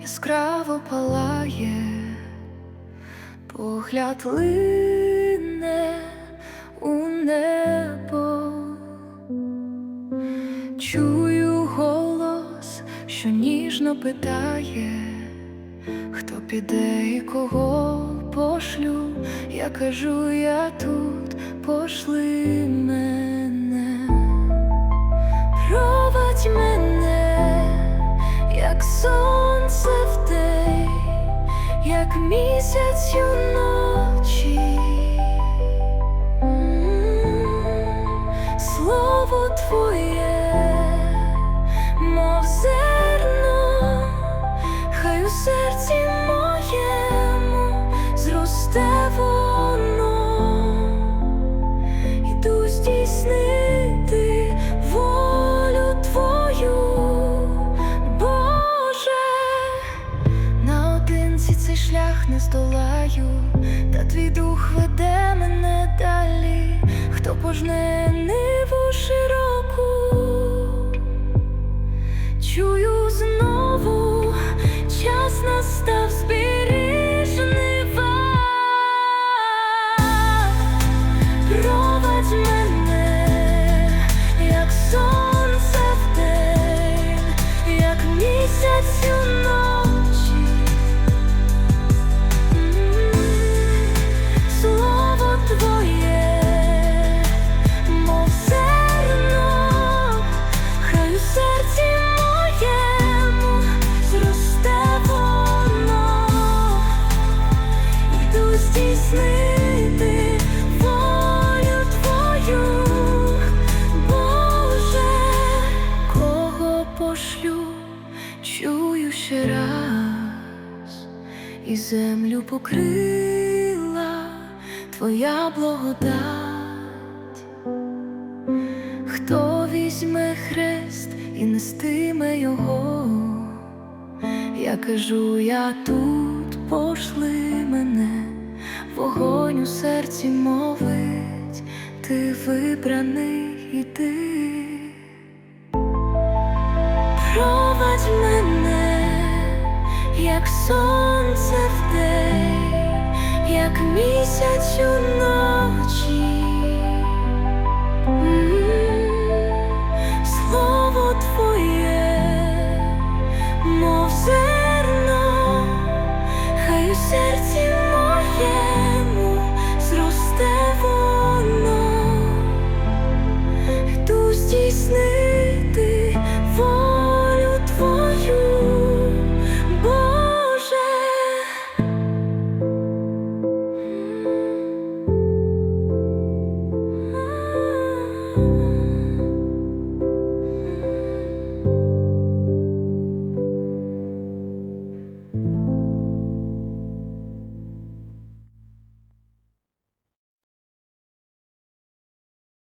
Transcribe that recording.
яскраво палає, погляд лине у небо, чую голос, що ніжно питає, хто піде і кого пошлю, я кажу, я тут пошли мене, місяць уночі. М, Слово твоє, мов зерно, хай у серці моєму зросте воно, іду здійснити шлях не здолаю, та твій дух веде мене далі, хто пожне ниву широку, чую знову, час настав зберіг жнива. Провадь мене, як сонце вдень, як місяць і землю покрила твоя благодать. Хто візьме хрест і нестиме його? Я кажу, я тут пошли мене, вогонь у серці мовить, ти вибраний іди.